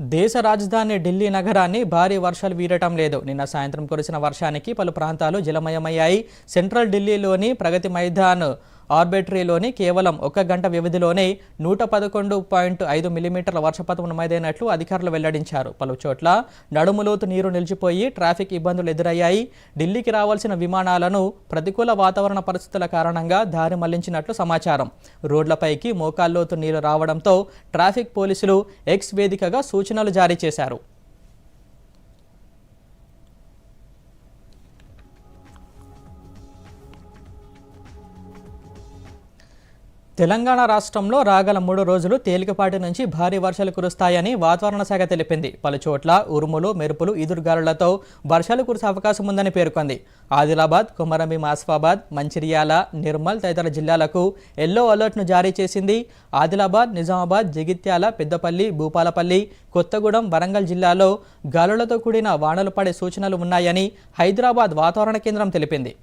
దేశ రాజధాని ఢిల్లీ నగరాన్ని భారీ వర్షాలు వీరటం లేదు. నిన్న సాయంత్రం కురిసిన వర్షానికి పలు ప్రాంతాలు జలమయమయ్యాయి. సెంట్రల్ ఢిల్లీలోని ప్రగతి మైదాన్ ఆర్బిటరీలోని కేవలం ఒక గంట వ్యవధిలోనే నూట పదకొండు పాయింట్ ఐదు మిల్లీమీటర్ల వర్షపాతం నమోదైనట్లు అధికారులు వెల్లడించారు. పలు చోట్ల నడుములోతు నీరు నిలిచిపోయి ట్రాఫిక్ ఇబ్బందులు ఎదురయ్యాయి. ఢిల్లీకి రావాల్సిన విమానాలను ప్రతికూల వాతావరణ పరిస్థితుల కారణంగా దారి మళ్ళించినట్లు సమాచారం. రోడ్లపైకి మోకాల్లోతు నీరు రావడంతో ట్రాఫిక్ పోలీసులు ఎక్స్ వేదికగా సూచనలు జారీ చేశారు. తెలంగాణ రాష్ట్రంలో రాగల మూడు రోజులు తేలికపాటి నుంచి భారీ వర్షాలు కురుస్తాయని వాతావరణ శాఖ తెలిపింది. పలు చోట్ల ఉరుములు మెరుపులు ఈదురుగాలులతో వర్షాలు కురిసే అవకాశం ఉందని పేర్కొంది. ఆదిలాబాద్ కుమరంభీం ఆసిఫాబాద్ మంచిర్యాల నిర్మల్ తదితర జిల్లాలకు ఎల్లో అలర్ట్ను జారీ చేసింది. ఆదిలాబాద్ నిజామాబాద్ జగిత్యాల పెద్దపల్లి భూపాలపల్లి కొత్తగూడెం వరంగల్ జిల్లాలో గాలులతో కూడిన వానలు పడే సూచనలు ఉన్నాయని హైదరాబాద్ వాతావరణ కేంద్రం తెలిపింది.